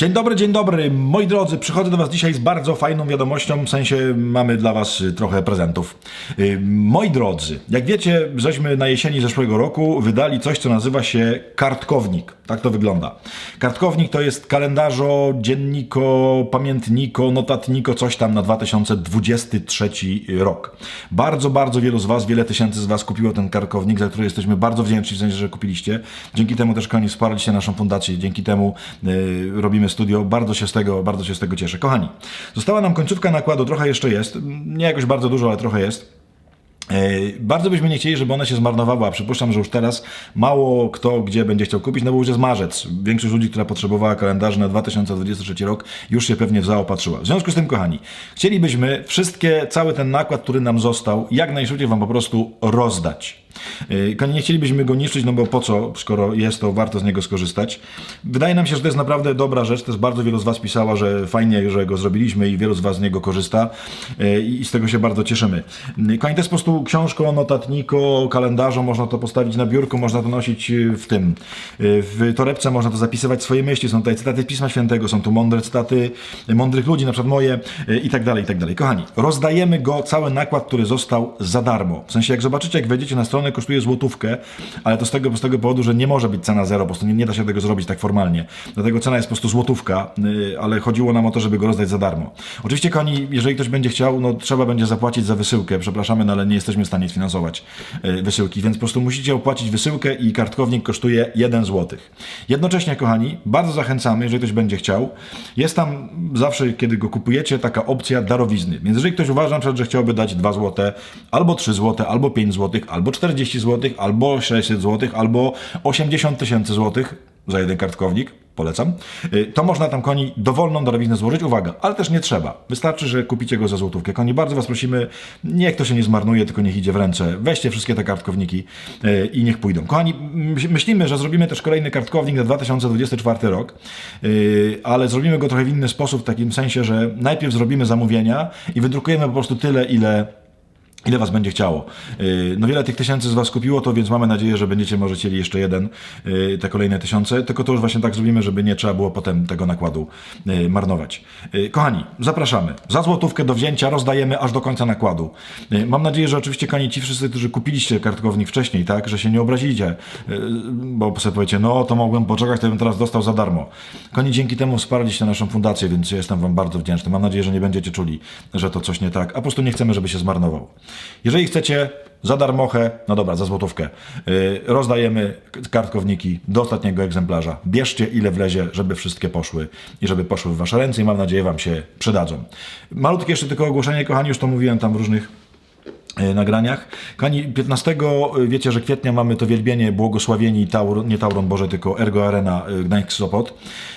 Dzień dobry, dzień dobry, moi drodzy. Przychodzę do Was dzisiaj z bardzo fajną wiadomością, w sensie mamy dla Was y, trochę prezentów. Y, Moi drodzy, jak wiecie, żeśmy na jesieni zeszłego roku wydali coś, co nazywa się kartkownik. Tak to wygląda. Kartkownik to jest kalendarzo, dzienniko, pamiętniko, notatniko, coś tam na 2023 rok. Bardzo, bardzo wielu z Was, wiele tysięcy z Was kupiło ten kartkownik, za który jesteśmy bardzo wdzięczni, w sensie, że kupiliście. Dzięki temu też, kochani, wsparliście naszą fundację, dzięki temu y, robimy studio. Bardzo się z tego, bardzo się z tego cieszę. Kochani, została nam końcówka nakładu, trochę jeszcze jest, nie jakoś bardzo dużo, ale trochę jest. E, Bardzo byśmy nie chcieli, żeby ona się zmarnowała. Przypuszczam, że już teraz mało kto gdzie będzie chciał kupić, no bo już jest marzec. Większość ludzi, która potrzebowała kalendarzy na 2023 rok, już się pewnie zaopatrzyła. W związku z tym, kochani, chcielibyśmy wszystkie, cały ten nakład, który nam został, jak najszybciej Wam po prostu rozdać. Kochani, Nie chcielibyśmy go niszczyć, no bo po co, skoro jest, to warto z niego skorzystać. Wydaje nam się, że to jest naprawdę dobra rzecz. Jest bardzo wielu z Was pisało, że fajnie, że go zrobiliśmy i wielu z Was z niego korzysta yy, i z tego się bardzo cieszymy. Kochani, to jest po prostu książko, notatniko, kalendarzo, można to postawić na biurku, można to nosić yy, w tym, yy, w torebce, można to zapisywać swoje myśli. Są tutaj cytaty Pisma Świętego, są tu mądre cytaty yy, mądrych ludzi, na przykład moje i tak dalej, i tak dalej. Kochani, rozdajemy go, cały nakład, który został za darmo. W sensie, jak zobaczycie, jak wejdziecie na stronę, kosztuje złotówkę, ale to z tego, z tego powodu, że nie może być cena zero, po prostu nie, nie da się tego zrobić tak formalnie. Dlatego cena jest po prostu złotówka, ale chodziło nam o to, żeby go rozdać za darmo. Oczywiście, kochani, jeżeli ktoś będzie chciał, no trzeba będzie zapłacić za wysyłkę. Przepraszamy, no ale nie jesteśmy w stanie sfinansować yy, wysyłki, więc po prostu musicie opłacić wysyłkę i kartkownik kosztuje 1 zł. Jednocześnie, kochani, bardzo zachęcamy, jeżeli ktoś będzie chciał, jest tam zawsze, kiedy go kupujecie, taka opcja darowizny. Więc jeżeli ktoś uważa, na przykład, że chciałby dać 2 zł, albo 3 zł, albo 5 zł, albo 40 zł, albo 600 zł, albo 80 tysięcy złotych za jeden kartkownik, polecam, y, to można tam koni dowolną darowiznę złożyć. Uwaga, ale też nie trzeba. Wystarczy, że kupicie go za złotówkę. Koni, bardzo Was prosimy, niech to się nie zmarnuje, tylko niech idzie w ręce. Weźcie wszystkie te kartkowniki y, i niech pójdą. Kochani, my- myślimy, że zrobimy też kolejny kartkownik na 2024 rok, y, ale zrobimy go trochę w inny sposób, w takim sensie, że najpierw zrobimy zamówienia i wydrukujemy po prostu tyle, ile Ile was będzie chciało? Yy, No wiele tych tysięcy z was kupiło to, więc mamy nadzieję, że będziecie może chcieli jeszcze jeden, yy, te kolejne tysiące, tylko to już właśnie tak zrobimy, żeby nie trzeba było potem tego nakładu yy, marnować. Kochani, zapraszamy. Za złotówkę do wzięcia rozdajemy aż do końca nakładu. Mam nadzieję, że oczywiście, kochani, ci wszyscy, którzy kupiliście kartkownik wcześniej, tak, że się nie obrazicie, bo sobie powiecie, no to mogłem poczekać, to bym teraz dostał za darmo. Kochani, dzięki temu wsparliście naszą fundację, więc jestem wam bardzo wdzięczny. Mam nadzieję, że nie będziecie czuli, że to coś nie tak, a po prostu nie chcemy, żeby się zmarnował. Jeżeli chcecie za darmochę, no dobra, za złotówkę, yy, rozdajemy kartkowniki do ostatniego egzemplarza. Bierzcie ile wlezie, żeby wszystkie poszły i żeby poszły w wasze ręce i mam nadzieję wam się przydadzą. Malutkie jeszcze tylko ogłoszenie, kochani, już to mówiłem tam w różnych nagraniach. Kochani, 15 e, wiecie, że kwietnia mamy to wielbienie błogosławieni Taur, nie Tauron Boże, tylko Ergo Arena e, Gdańsk Sopot.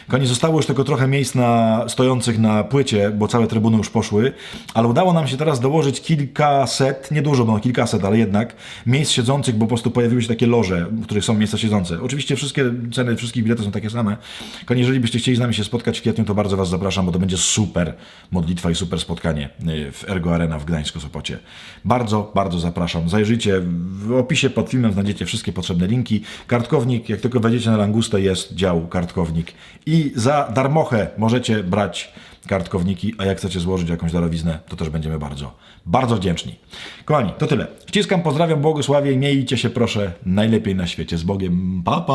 Kochani, zostało już tylko trochę miejsc na, stojących na płycie, bo całe trybuny już poszły, ale udało nam się teraz dołożyć kilkaset, niedużo, no kilkaset, ale jednak miejsc siedzących, bo po prostu pojawiły się takie loże, w których są miejsca siedzące. Oczywiście wszystkie ceny wszystkich biletów są takie same. Kochani, jeżeli byście chcieli z nami się spotkać w kwietniu, to bardzo Was zapraszam, bo to będzie super modlitwa i super spotkanie w Ergo Arena w Gdańsku Sopocie. Bardzo, bardzo zapraszam. Zajrzyjcie, w opisie pod filmem znajdziecie wszystkie potrzebne linki. Kartkownik, jak tylko wejdziecie na Langustę, jest dział kartkownik i za darmochę możecie brać kartkowniki, a jak chcecie złożyć jakąś darowiznę, to też będziemy bardzo, bardzo wdzięczni. Kochani, to tyle. Ściskam, pozdrawiam, błogosławię i miejcie się proszę najlepiej na świecie. Z Bogiem. Pa, pa!